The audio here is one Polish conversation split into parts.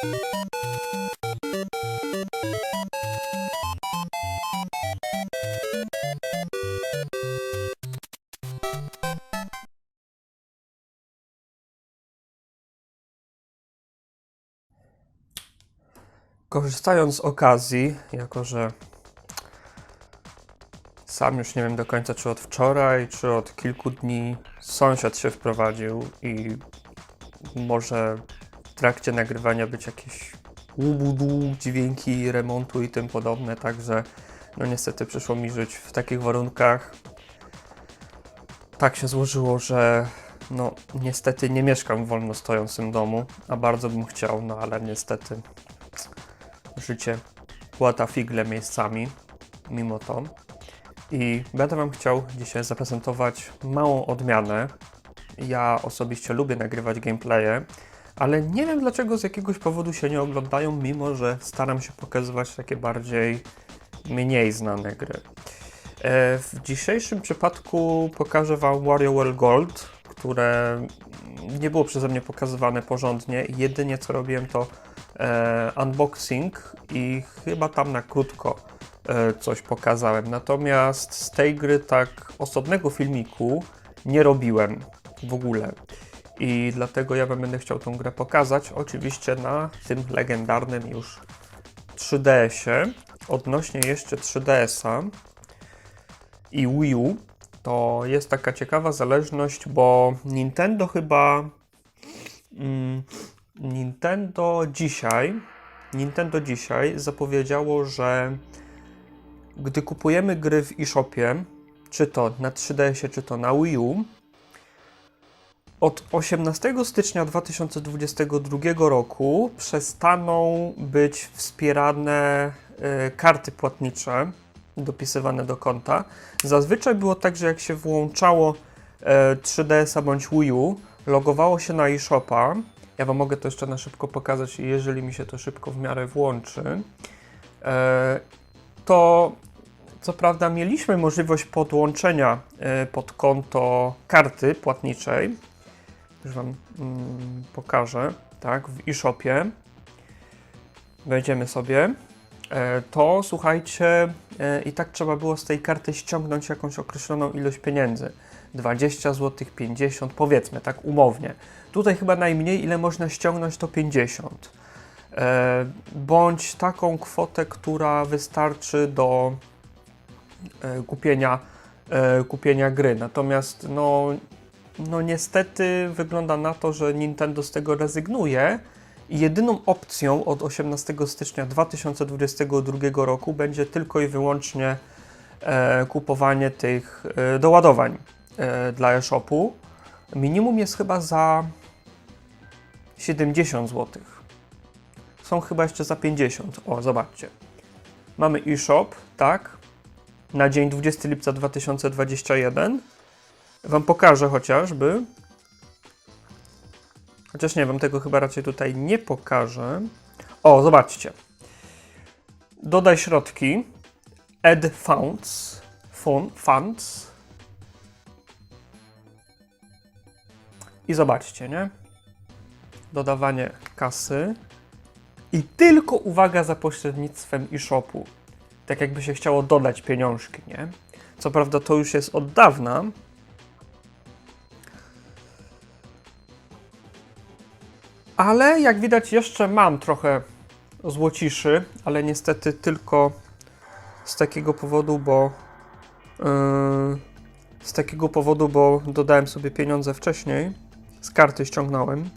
Korzystając z okazji, jako że sam już nie wiem do końca, czy od wczoraj, czy od kilku dni sąsiad się wprowadził i może trakcie nagrywania być jakieś łubudu, dźwięki remontu i tym podobne, także no niestety przyszło mi żyć w takich warunkach. Tak się złożyło, że no niestety nie mieszkam w wolno stojącym domu, a bardzo bym chciał, no ale niestety życie płata figle miejscami, mimo to. I będę Wam chciał dzisiaj zaprezentować małą odmianę. Ja osobiście lubię nagrywać gameplaye, ale nie wiem dlaczego z jakiegoś powodu się nie oglądają, mimo że staram się pokazywać takie bardziej mniej znane gry. E, W dzisiejszym przypadku pokażę Wam WarioWare Gold, które nie było przeze mnie pokazywane porządnie. Jedynie co robiłem to e, unboxing i chyba tam na krótko e, coś pokazałem. Natomiast z tej gry tak osobnego filmiku nie robiłem w ogóle. I dlatego ja wam będę chciał tą grę pokazać. Oczywiście na tym legendarnym już 3DS-ie. Odnośnie jeszcze 3DS-a i Wii U, to jest taka ciekawa zależność, bo Nintendo chyba. Mm, Nintendo dzisiaj. Nintendo dzisiaj zapowiedziało, że gdy kupujemy gry w eShopie, czy to na 3DS-ie, czy to na Wii U, od 18 stycznia 2022 roku przestaną być wspierane e, karty płatnicze dopisywane do konta. Zazwyczaj było tak, że jak się włączało e, 3DS-a bądź Wii U, logowało się na eShopa. Ja Wam mogę to jeszcze na szybko pokazać, jeżeli mi się to szybko w miarę włączy. E, to co prawda mieliśmy możliwość podłączenia pod konto karty płatniczej. Już Wam mm, pokażę. Tak, w eShopie. Wejdziemy sobie. E, to słuchajcie, e, i tak trzeba było z tej karty ściągnąć jakąś określoną ilość pieniędzy. 20 zł, 50, powiedzmy, tak umownie. Tutaj chyba najmniej, ile można ściągnąć, to 50. E, bądź taką kwotę, która wystarczy do kupienia, kupienia gry. Natomiast no, no niestety wygląda na to, że Nintendo z tego rezygnuje jedyną opcją od 18 stycznia 2022 roku będzie tylko i wyłącznie e, kupowanie tych e, doładowań e, dla e-shopu. Minimum jest chyba za 70 zł. Są chyba jeszcze za 50. O, zobaczcie. Mamy e-shop, tak, na dzień 20 lipca 2021. Wam pokażę chociażby. Chociaż nie, wam tego chyba raczej tutaj nie pokażę. O, zobaczcie. Dodaj środki. Add funds. Fun, funds. I zobaczcie, nie? Dodawanie kasy. I tylko uwaga za pośrednictwem e-shopu. Tak jakby się chciało dodać pieniążki, nie? Co prawda to już jest od dawna. Ale jak widać jeszcze mam trochę złociszy, ale niestety tylko z takiego powodu, bo yy, z takiego powodu, bo dodałem sobie pieniądze wcześniej. Z karty ściągnąłem.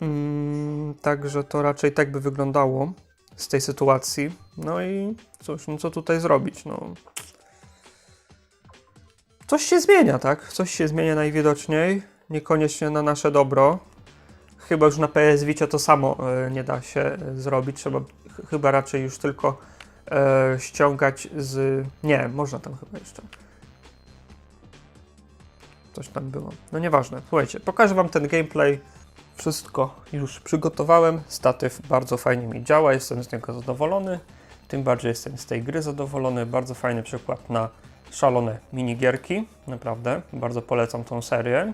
Mm, także to raczej tak by wyglądało z tej sytuacji. No i cóż, no co tutaj zrobić? No. Coś się zmienia, tak? Coś się zmienia najwidoczniej. Niekoniecznie na nasze dobro. Chyba już na PS Vicie to samo e, nie da się e, zrobić. Trzeba ch- chyba raczej już tylko e, ściągać z. Nie, można tam chyba jeszcze. Coś tam było. No nieważne. Słuchajcie, pokażę Wam ten gameplay. Wszystko już przygotowałem. Statyw bardzo fajnie mi działa, jestem z niego zadowolony. Tym bardziej jestem z tej gry zadowolony. Bardzo fajny przykład na szalone minigierki. Naprawdę, bardzo polecam tą serię.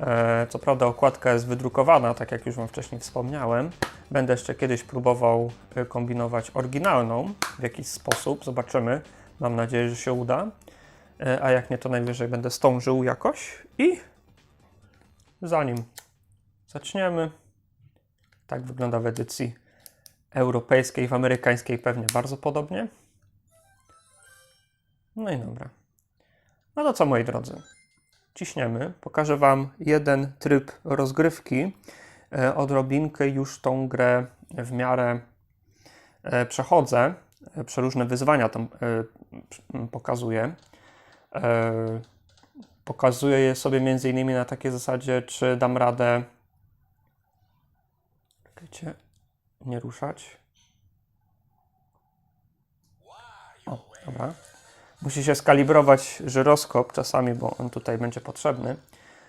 E, Co prawda okładka jest wydrukowana, tak jak już Wam wcześniej wspomniałem. Będę jeszcze kiedyś próbował e, kombinować oryginalną w jakiś sposób. Zobaczymy. Mam nadzieję, że się uda. E, A jak nie, to najwyżej będę stążył jakoś. I zanim zaczniemy, tak wygląda w edycji europejskiej, w amerykańskiej pewnie bardzo podobnie. No i dobra. No to co, moi drodzy? Ciśniemy. Pokażę Wam jeden tryb rozgrywki. E, Odrobinkę już tą grę w miarę e, przechodzę. E, Przeróżne wyzwania tam pokazuję. Pokazuję je sobie między innymi na takiej zasadzie, czy dam radę Czekajcie, nie ruszać. O, dobra. Musi się skalibrować żyroskop czasami, bo on tutaj będzie potrzebny.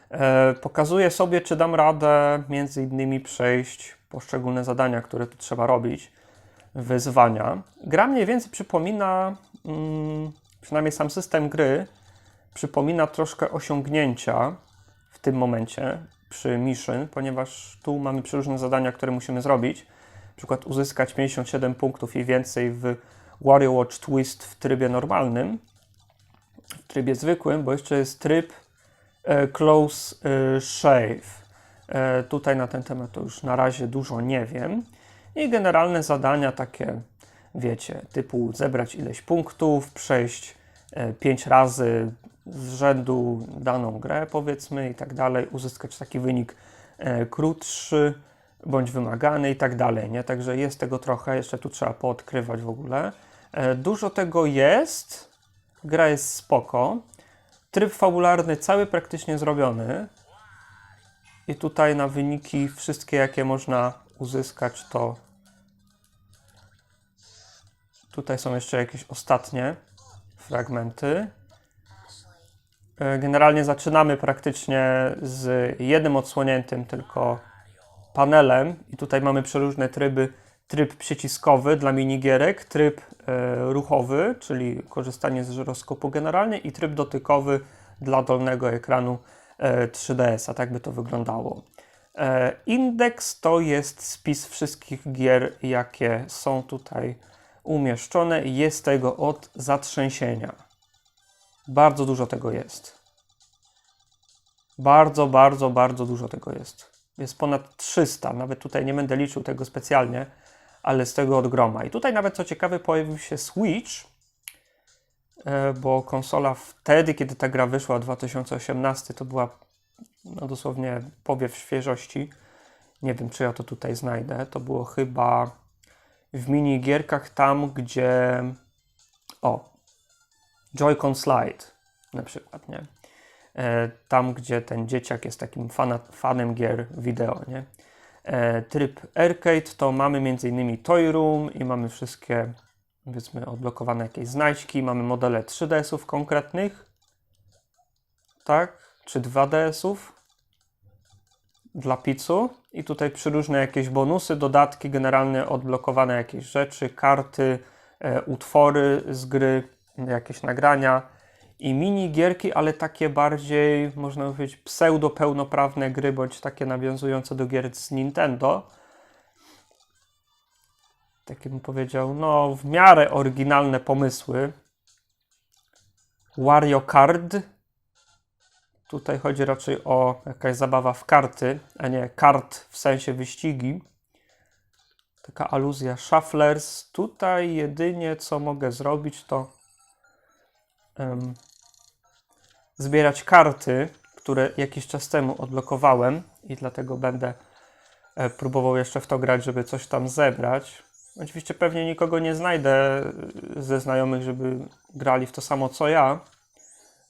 E, pokazuję sobie, czy dam radę między innymi przejść poszczególne zadania, które tu trzeba robić, wyzwania. Gra mniej więcej przypomina, mm, przynajmniej sam system gry, przypomina troszkę osiągnięcia w tym momencie przy Mission, ponieważ tu mamy przeróżne zadania, które musimy zrobić. Na przykład uzyskać 57 punktów i więcej w Wario Watch Twist w trybie normalnym, w trybie zwykłym, bo jeszcze jest tryb e, Close e, Shave. E, tutaj na ten temat to już na razie dużo nie wiem. I generalne zadania takie, wiecie, typu zebrać ileś punktów, przejść 5 razy z rzędu daną grę, powiedzmy, i tak dalej, uzyskać taki wynik krótszy bądź wymagany i tak dalej, nie? Także jest tego trochę, jeszcze tu trzeba poodkrywać w ogóle. E, Dużo tego jest, gra jest spoko. Tryb fabularny cały praktycznie zrobiony. I tutaj na wyniki wszystkie, jakie można uzyskać, to tutaj są jeszcze jakieś ostatnie fragmenty. E, Generalnie zaczynamy praktycznie z jednym odsłoniętym tylko panelem i tutaj mamy przeróżne tryby. Tryb przyciskowy dla minigierek, tryb e, ruchowy, czyli korzystanie z żyroskopu generalnie i tryb dotykowy dla dolnego ekranu e, 3DS-a. Tak by to wyglądało. E, indeks to jest spis wszystkich gier, jakie są tutaj umieszczone. Jest tego od zatrzęsienia. Bardzo dużo tego jest. Bardzo, bardzo, bardzo dużo tego jest. Jest ponad 300. Nawet tutaj nie będę liczył tego specjalnie, ale z tego od groma. I tutaj nawet co ciekawe pojawił się Switch, e, bo konsola wtedy, kiedy ta gra wyszła, 2018, to była no dosłownie powiew świeżości. Nie wiem, czy ja to tutaj znajdę. To było chyba w minigierkach tam, gdzie... O, Joy-Con Slide na przykład, nie? E, Tam, gdzie ten dzieciak jest takim fana, fanem gier wideo, nie? E, Tryb arcade to mamy m.in. Toy Room i mamy wszystkie, powiedzmy, odblokowane jakieś znajdźki, mamy modele 3DS-ów konkretnych, tak? Czy 2DS-ów dla pizzu i tutaj przyróżne jakieś bonusy, dodatki, generalnie odblokowane jakieś rzeczy, karty, e, utwory z gry, jakieś nagrania i minigierki, ale takie bardziej, można powiedzieć, pseudo-pełnoprawne gry, bądź takie nawiązujące do gier z Nintendo. Takie bym powiedział, no w miarę oryginalne pomysły. Wario Kart. Tutaj chodzi raczej o jakaś zabawa w karty, a nie kart w sensie wyścigi. Taka aluzja Shufflers. Tutaj jedynie co mogę zrobić to zbierać karty, które jakiś czas temu odblokowałem i dlatego będę e, próbował jeszcze w to grać, żeby coś tam zebrać. Oczywiście pewnie nikogo nie znajdę e, ze znajomych, żeby grali w to samo co ja,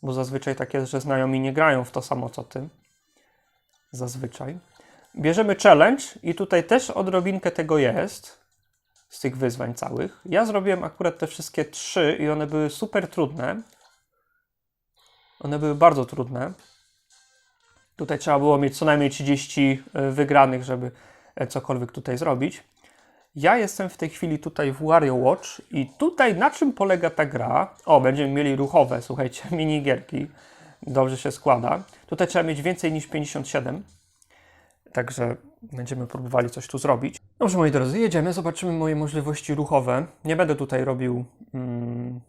bo zazwyczaj tak jest, że znajomi nie grają w to samo co ty. Zazwyczaj. Bierzemy challenge i tutaj też odrobinkę tego jest z tych wyzwań całych. Ja zrobiłem akurat te wszystkie trzy i one były super trudne. One były bardzo trudne. Tutaj trzeba było mieć co najmniej 30 wygranych, żeby e, cokolwiek tutaj zrobić. Ja jestem w tej chwili tutaj w Wario Watch i tutaj na czym polega ta gra? O, będziemy mieli ruchowe, słuchajcie, minigierki. dobrze się składa. Tutaj trzeba mieć więcej niż 57. Także będziemy próbowali coś tu zrobić. Dobrze, moi drodzy, jedziemy, zobaczymy moje możliwości ruchowe. Nie będę tutaj robił. Mm,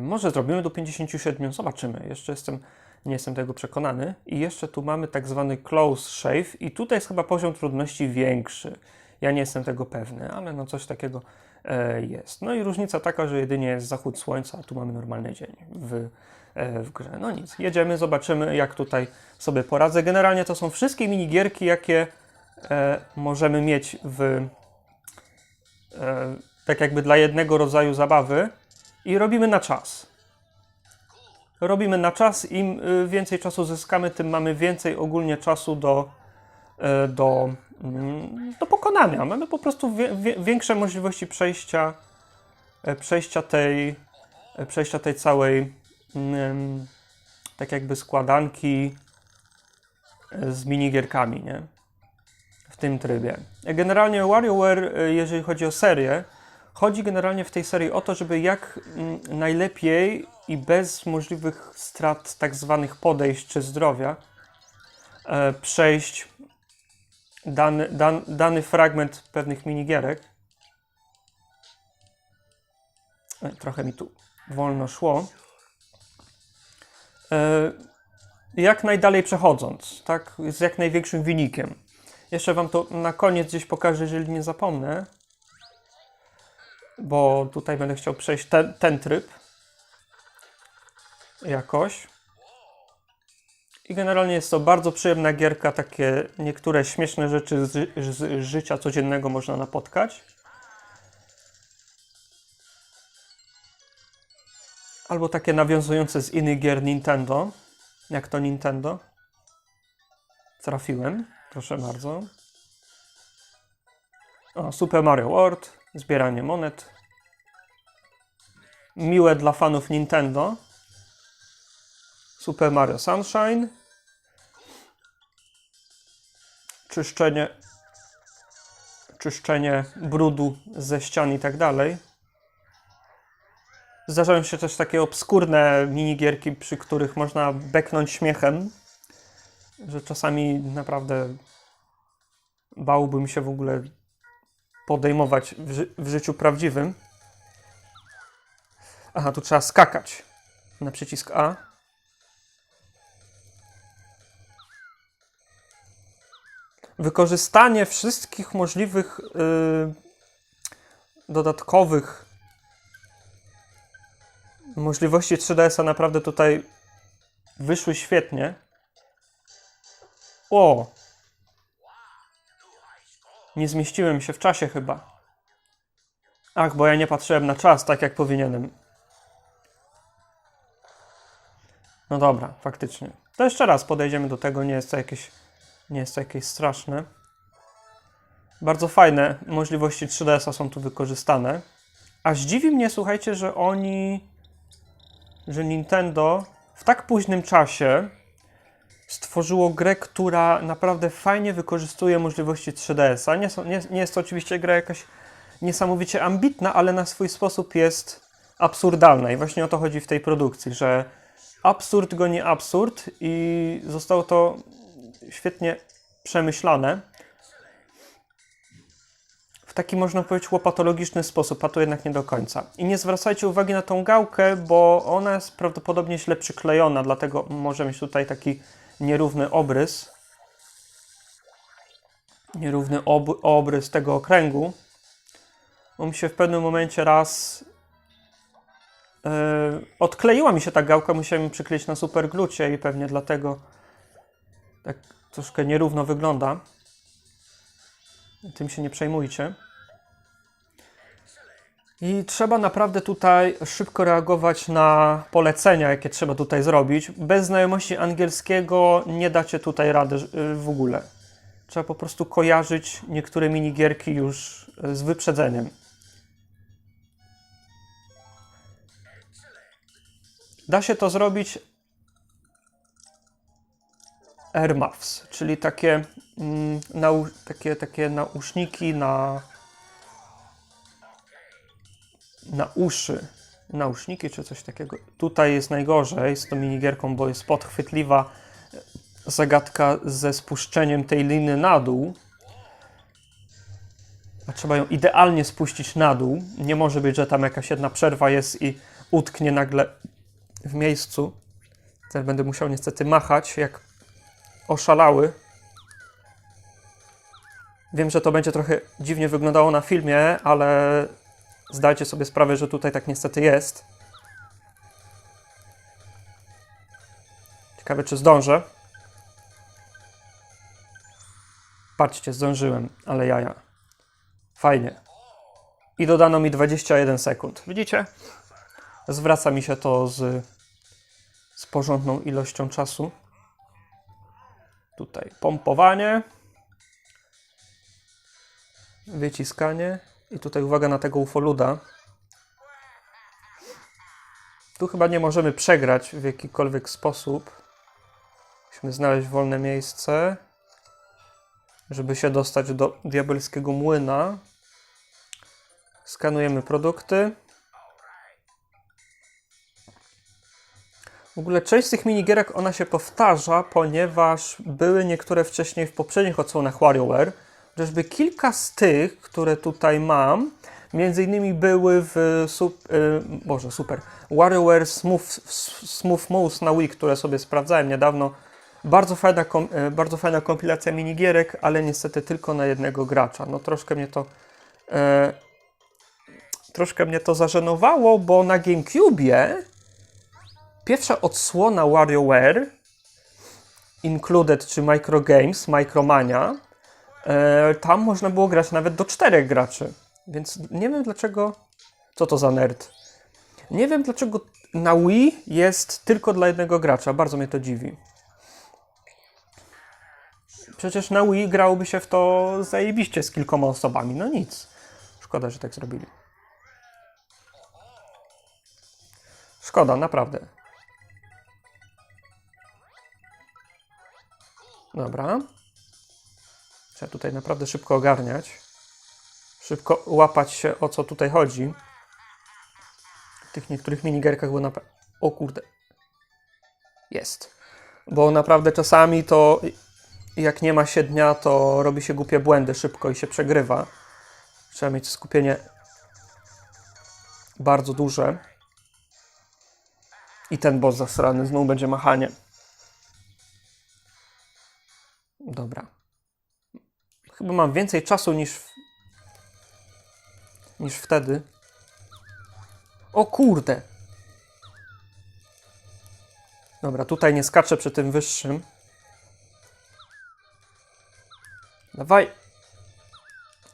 może zrobimy do 57, zobaczymy. Jeszcze jestem, nie jestem tego przekonany. I jeszcze tu mamy tak zwany close shave, i tutaj jest chyba poziom trudności większy. Ja nie jestem tego pewny, ale no coś takiego e, jest. No i różnica taka, że jedynie jest zachód słońca, a tu mamy normalny dzień w, e, w grze. No nic, jedziemy, zobaczymy jak tutaj sobie poradzę. Generalnie to są wszystkie minigierki, jakie e, możemy mieć w tak jakby dla jednego rodzaju zabawy i robimy na czas. Robimy na czas, im y, więcej czasu zyskamy, tym mamy więcej ogólnie czasu do, e, do, mm, do pokonania. Mamy po prostu wie, wie, większe możliwości przejścia, e, przejścia tej, e, przejścia tej całej mm, tak jakby składanki e, z minigierkami, nie? W tym trybie. Generalnie WarioWare, jeżeli chodzi o serię, chodzi generalnie w tej serii o to, żeby jak mm, najlepiej i bez możliwych strat tak zwanych podejść czy zdrowia e, przejść dany, dan, dany fragment pewnych minigierek. E, Trochę mi tu wolno szło. E, Jak najdalej przechodząc, tak? Z jak największym wynikiem. Jeszcze Wam to na koniec gdzieś pokażę, jeżeli nie zapomnę. Bo tutaj będę chciał przejść ten, ten tryb. Jakoś. I generalnie jest to bardzo przyjemna gierka, takie niektóre śmieszne rzeczy z, z życia codziennego można napotkać. Albo takie nawiązujące z innych gier Nintendo. Jak to Nintendo? Trafiłem, proszę bardzo. O, Super Mario World, zbieranie monet. Miłe dla fanów Nintendo. Super Mario Sunshine. Czyszczenie, czyszczenie brudu ze ścian i tak dalej. Zdarzają się też takie obskurne minigierki, przy których można beknąć śmiechem, że czasami naprawdę bałbym się w ogóle podejmować w, ży- w życiu prawdziwym. Aha, tu trzeba skakać na przycisk A. Wykorzystanie wszystkich możliwych y, dodatkowych możliwości 3DS-a naprawdę tutaj wyszły świetnie. O! Nie zmieściłem się w czasie chyba. Ach, bo ja nie patrzyłem na czas tak jak powinienem. No dobra, faktycznie. To jeszcze raz podejdziemy do tego, nie jest to jakieś, nie jest to jakieś straszne. Bardzo fajne możliwości 3DS-a są tu wykorzystane. A zdziwi mnie, słuchajcie, że oni, że Nintendo w tak późnym czasie stworzyło grę, która naprawdę fajnie wykorzystuje możliwości 3DS-a. Nie, są- nie, nie jest to oczywiście gra jakaś niesamowicie ambitna, ale na swój sposób jest absurdalna. I właśnie o to chodzi w tej produkcji, że absurd goni absurd i zostało to świetnie przemyślane. W taki można powiedzieć łopatologiczny sposób, a to jednak nie do końca. I nie zwracajcie uwagi na tą gałkę, bo ona jest prawdopodobnie źle przyklejona, dlatego może mieć tutaj taki nierówny obrys. Nierówny ob obrys tego okręgu. Bo mi się w pewnym momencie raz yy, odkleiła mi się ta gałka, musiałem przykleić na superglucie i pewnie dlatego tak troszkę nierówno wygląda. Tym się nie przejmujcie. I trzeba naprawdę tutaj szybko reagować na polecenia, jakie trzeba tutaj zrobić. Bez znajomości angielskiego nie dacie tutaj rady y, w ogóle. Trzeba po prostu kojarzyć niektóre minigierki już y, z wyprzedzeniem. Da się to zrobić earmuffs, czyli takie, mm, takie, takie nauszniki na, na uszy. Nauszniki czy coś takiego. Tutaj jest najgorzej z tą minigierką, bo jest podchwytliwa zagadka ze spuszczeniem tej liny na dół. A trzeba ją idealnie spuścić na dół. Nie może być, że tam jakaś jedna przerwa jest i utknie nagle w miejscu. Teraz będę musiał niestety machać jak oszalały. Wiem, że to będzie trochę dziwnie wyglądało na filmie, ale zdajcie sobie sprawę, że tutaj tak niestety jest. Ciekawe, czy zdążę. Patrzcie, zdążyłem, ale jaja. Fajnie. I dodano mi 21 sekund. Widzicie? Zwraca mi się to z, z porządną ilością czasu. Tutaj pompowanie. Wyciskanie. I tutaj uwaga na tego ufoluda. Tu chyba nie możemy przegrać w jakikolwiek sposób. Musimy znaleźć wolne miejsce, żeby się dostać do diabelskiego młyna. Skanujemy produkty. W ogóle część z tych minigierek ona się powtarza, ponieważ były niektóre wcześniej w poprzednich odsłonach WarioWare. Chociażby kilka z tych, które tutaj mam, między innymi były w sup, y, Boże, super, WarioWare Smooth, Smooth Moves na Wii, które sobie sprawdzałem niedawno. Bardzo fajna, kom, y, bardzo fajna kompilacja minigierek, ale niestety tylko na jednego gracza. No troszkę mnie to e, troszkę mnie to zażenowało, bo na GameCubie pierwsza odsłona WarioWare Included czy Microgames, Micromania tam można było grać nawet do czterech graczy. Więc nie wiem dlaczego. Co to za nerd? Nie wiem dlaczego na Wii jest tylko dla jednego gracza. Bardzo mnie to dziwi. Przecież na Wii grałoby się w to zajebiście z kilkoma osobami. No nic. Szkoda, że tak zrobili. Szkoda, naprawdę. Dobra. Trzeba tutaj naprawdę szybko ogarniać. Szybko łapać się, o co tutaj chodzi. W tych niektórych minigierkach, bo naprawdę... O kurde. Jest. Bo naprawdę czasami to jak nie ma się dnia, to robi się głupie błędy szybko i się przegrywa. Trzeba mieć skupienie bardzo duże. I ten boss zasrany znowu będzie machanie. Dobra. Chyba mam więcej czasu niż w... niż wtedy. O kurde! Dobra, tutaj nie skaczę przy tym wyższym. Dawaj!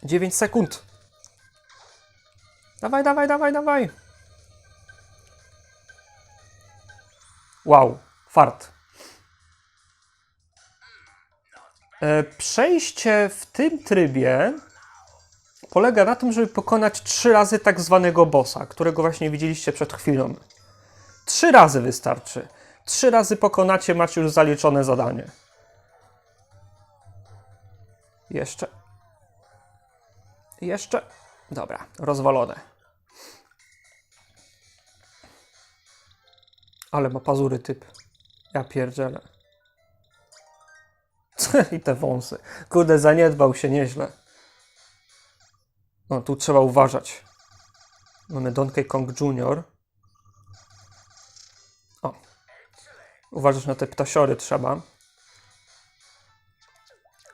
9 sekund! Dawaj, dawaj, dawaj, dawaj! Wow, fart. Przejście w tym trybie polega na tym, żeby pokonać trzy razy tak zwanego bossa, którego właśnie widzieliście przed chwilą. Trzy razy wystarczy. Trzy razy pokonacie, macie już zaliczone zadanie. Jeszcze. Jeszcze. Dobra, rozwalone. Ale ma pazury typ. Ja pierdzielę. I te wąsy. Kurde, zaniedbał się nieźle. No, tu trzeba uważać. Mamy Donkey Kong Jr. O. Uważać na te ptasiory trzeba.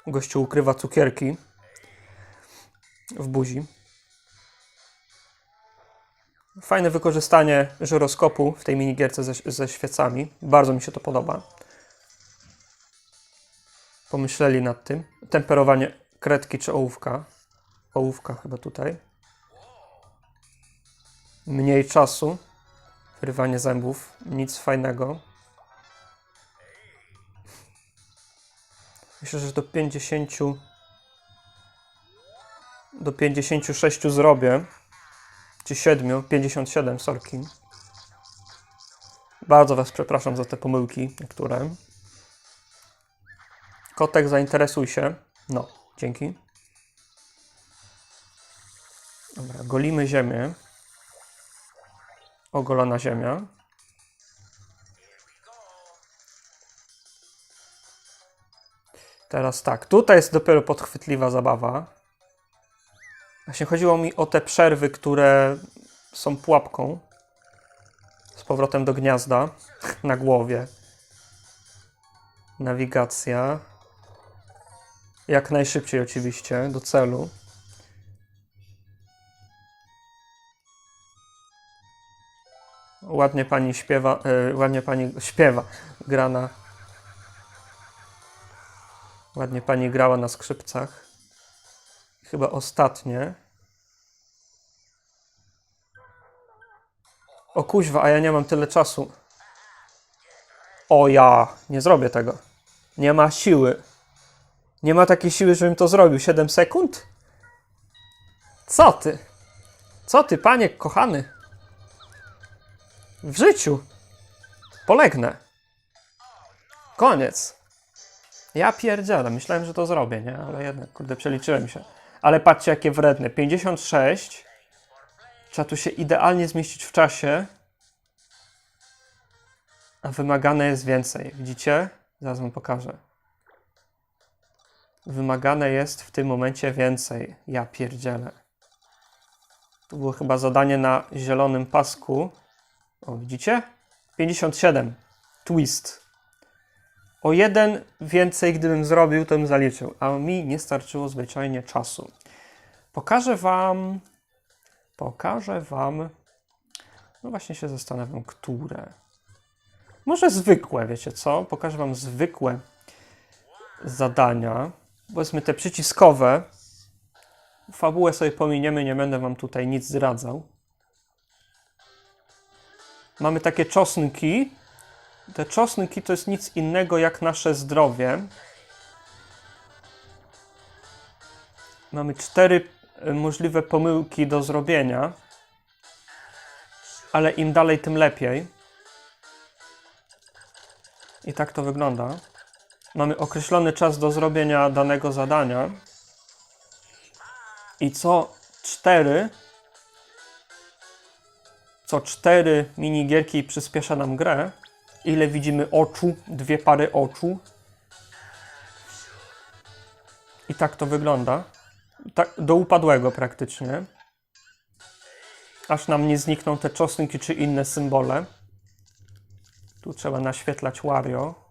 Gościu ukrywa cukierki w buzi. Fajne wykorzystanie żyroskopu w tej minigierce ze, ze świecami. Bardzo mi się to podoba. Pomyśleli nad tym. Temperowanie kredki czy ołówka. Ołówka chyba tutaj. Mniej czasu. Wyrywanie zębów. Nic fajnego. Myślę, że do 50 do 56 zrobię. Czy 7, 57, sorki. Bardzo Was przepraszam za te pomyłki niektóre. Kotek, zainteresuj się. No, dzięki. Dobra, golimy ziemię. ogolona ziemia. Teraz tak, tutaj jest dopiero podchwytliwa zabawa. Właśnie chodziło mi o te przerwy, które są pułapką. Z powrotem do gniazda na głowie. Nawigacja. Jak najszybciej oczywiście, do celu. Ładnie pani śpiewa, e, ładnie pani śpiewa, gra na... Ładnie pani grała na skrzypcach. Chyba ostatnie. O kuźwa, a ja nie mam tyle czasu. O ja, nie zrobię tego. Nie ma siły. Nie ma takiej siły, żebym to zrobił. 7 sekund? Co ty? Co ty, panie kochany? W życiu. Polegnę. Koniec. Ja pierdzielę. Myślałem, że to zrobię, nie? Ale jednak, kurde, przeliczyłem się. Ale patrzcie, jakie wredne. 56. Trzeba tu się idealnie zmieścić w czasie. A wymagane jest więcej. Widzicie? Zaraz wam pokażę. Wymagane jest w tym momencie więcej. Ja pierdzielę. Tu było chyba zadanie na zielonym pasku. O, widzicie? 57. Twist. O jeden więcej, gdybym zrobił, to bym zaliczył. A mi nie starczyło zwyczajnie czasu. Pokażę wam. Pokażę wam. No właśnie się zastanawiam, które. Może zwykłe, wiecie co? Pokażę wam zwykłe zadania. Powiedzmy te przyciskowe. Fabułę sobie pominiemy, nie będę wam tutaj nic zdradzał. Mamy takie czosnki. Te czosnki to jest nic innego jak nasze zdrowie. Mamy cztery y, możliwe pomyłki do zrobienia. Ale im dalej, tym lepiej. I tak to wygląda. Mamy określony czas do zrobienia danego zadania. I co cztery, co cztery minigierki przyspiesza nam grę. Ile widzimy oczu, dwie pary oczu. I tak to wygląda. Tak, do upadłego praktycznie. Aż nam nie znikną te czosnki czy inne symbole. Tu trzeba naświetlać Wario.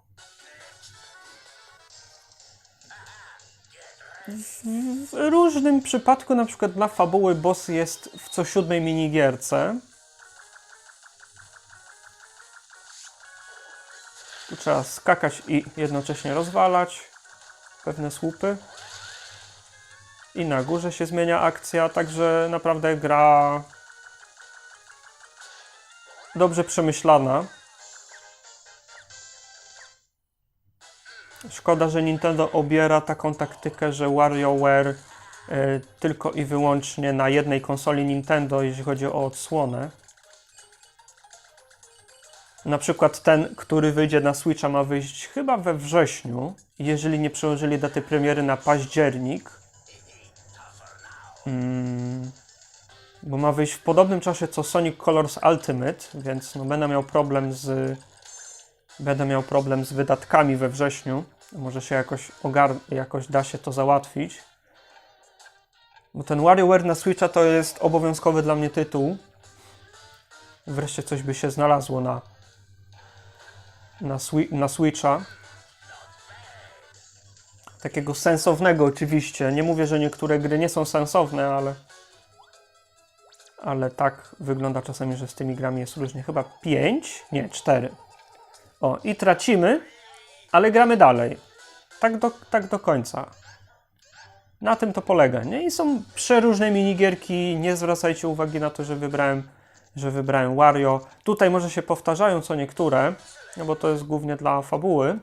W różnym przypadku, na przykład dla fabuły, boss jest w co siódmej minigierce. Tu trzeba skakać i jednocześnie rozwalać pewne słupy. I na górze się zmienia akcja, także naprawdę gra dobrze przemyślana. Szkoda, że Nintendo obiera taką taktykę, że WarioWare y, tylko i wyłącznie na jednej konsoli Nintendo, jeśli chodzi o odsłonę. Na przykład ten, który wyjdzie na Switcha, ma wyjść chyba we wrześniu, jeżeli nie przełożyli daty premiery na październik. Mm, bo ma wyjść w podobnym czasie co Sonic Colors Ultimate, więc no będę miał problem z będę miał problem z wydatkami we wrześniu. Może się jakoś ogar jakoś da się to załatwić. Bo ten WarioWare na Switcha to jest obowiązkowy dla mnie tytuł. Wreszcie coś by się znalazło na na, swi na Switcha. Takiego sensownego oczywiście. Nie mówię, że niektóre gry nie są sensowne, ale ale tak wygląda czasami, że z tymi grami jest różnie. Chyba 5, nie, 4. O, i tracimy, ale gramy dalej. Tak do, tak do końca. Na tym to polega, nie? I są przeróżne minigierki. Nie zwracajcie uwagi na to, że wybrałem, że wybrałem Wario. Tutaj może się powtarzają co niektóre, no bo to jest głównie dla fabuły.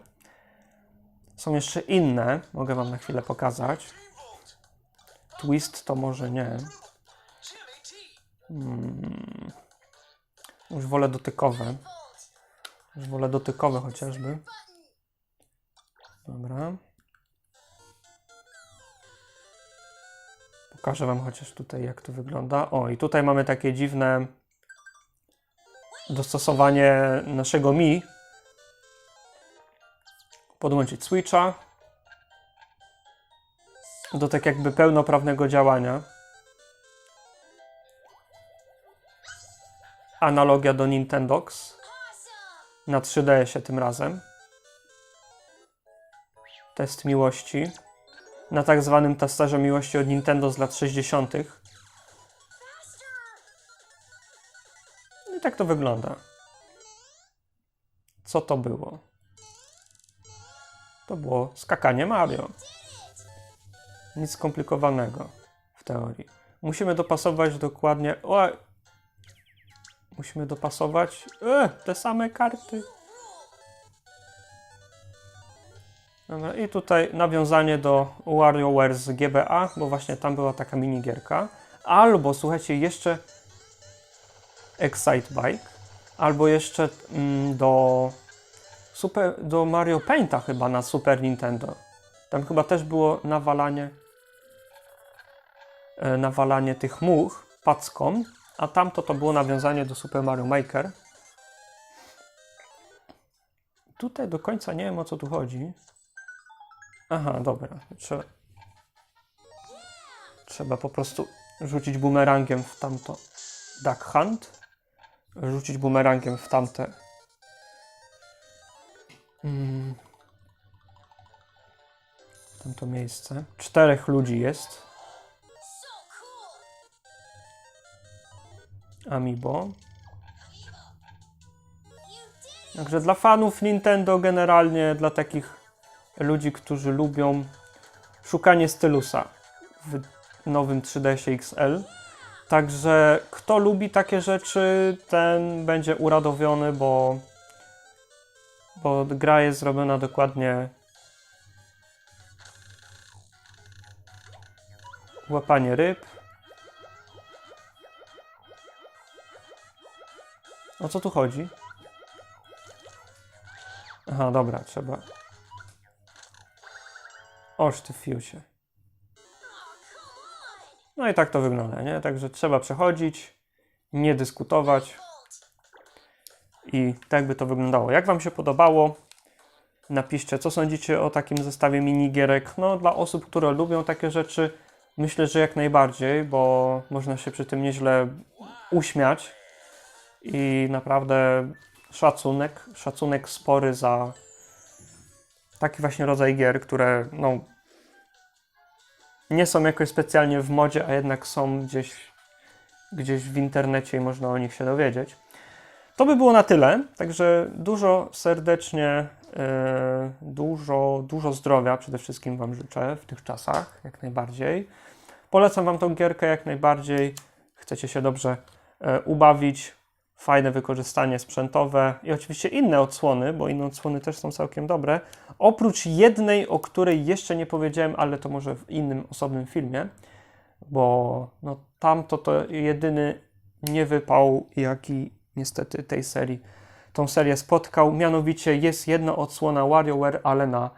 Są jeszcze inne, mogę wam na chwilę pokazać. Twist to może nie. Hmm. Już wolę dotykowe. Już wolę dotykowe chociażby. Dobra. Pokażę Wam chociaż tutaj, jak to wygląda. O, i tutaj mamy takie dziwne dostosowanie naszego Mi, podłączyć Switcha do tak jakby pełnoprawnego działania. Analogia do Nintendox na 3DS-ie tym razem. Test miłości. Na tak zwanym testerze miłości od Nintendo z lat 60. I tak to wygląda. Co to było? To było skakanie Mario. Nic skomplikowanego w teorii. Musimy dopasować dokładnie. O! Musimy dopasować e, te same karty. Dobra, i tutaj nawiązanie do WarioWare z GBA, bo właśnie tam była taka minigierka. Albo słuchajcie, jeszcze Excite Bike, albo jeszcze mm, do, super, do Mario Painta chyba na Super Nintendo. Tam chyba też było nawalanie e, nawalanie tych much packą, a tamto to było nawiązanie do Super Mario Maker. Tutaj do końca nie wiem o co tu chodzi. Aha, dobra. Trzeba, trzeba po prostu rzucić bumerangiem w tamto Duck Hunt. Rzucić bumerangiem w tamte. Mm. Tamto miejsce. Czterech ludzi jest. Amiibo. Także dla fanów Nintendo, generalnie dla takich ludzi, którzy lubią szukanie stylusa w nowym 3DS XL. Także kto lubi takie rzeczy, ten będzie uradowiony, bo, bo gra jest zrobiona dokładnie łapanie ryb. O co tu chodzi? Aha, dobra, trzeba. Oż ty fiusie. No i tak to wygląda, nie? Także trzeba przechodzić, nie dyskutować. I tak by to wyglądało. Jak Wam się podobało? Napiszcie, co sądzicie o takim zestawie minigierek. No, dla osób, które lubią takie rzeczy, myślę, że jak najbardziej, bo można się przy tym nieźle uśmiać. I naprawdę szacunek, szacunek spory za taki właśnie rodzaj gier, które no, nie są jakoś specjalnie w modzie, a jednak są gdzieś, gdzieś w internecie i można o nich się dowiedzieć. To by było na tyle, także dużo serdecznie, yy, dużo, dużo zdrowia przede wszystkim Wam życzę w tych czasach, jak najbardziej. Polecam Wam tą gierkę jak najbardziej. Chcecie się dobrze yy, ubawić, fajne wykorzystanie sprzętowe i oczywiście inne odsłony, bo inne odsłony też są całkiem dobre. Oprócz jednej, o której jeszcze nie powiedziałem, ale to może w innym osobnym filmie, bo no, tamto to jedyny niewypał, jaki niestety tej serii, tą serię spotkał. Mianowicie jest jedna odsłona WarioWare, ale na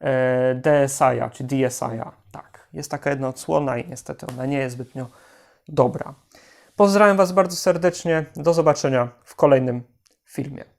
e, DSi, czy DSi. Tak, jest taka jedna odsłona i niestety ona nie jest zbytnio dobra. Pozdrawiam Was bardzo serdecznie. Do zobaczenia w kolejnym filmie.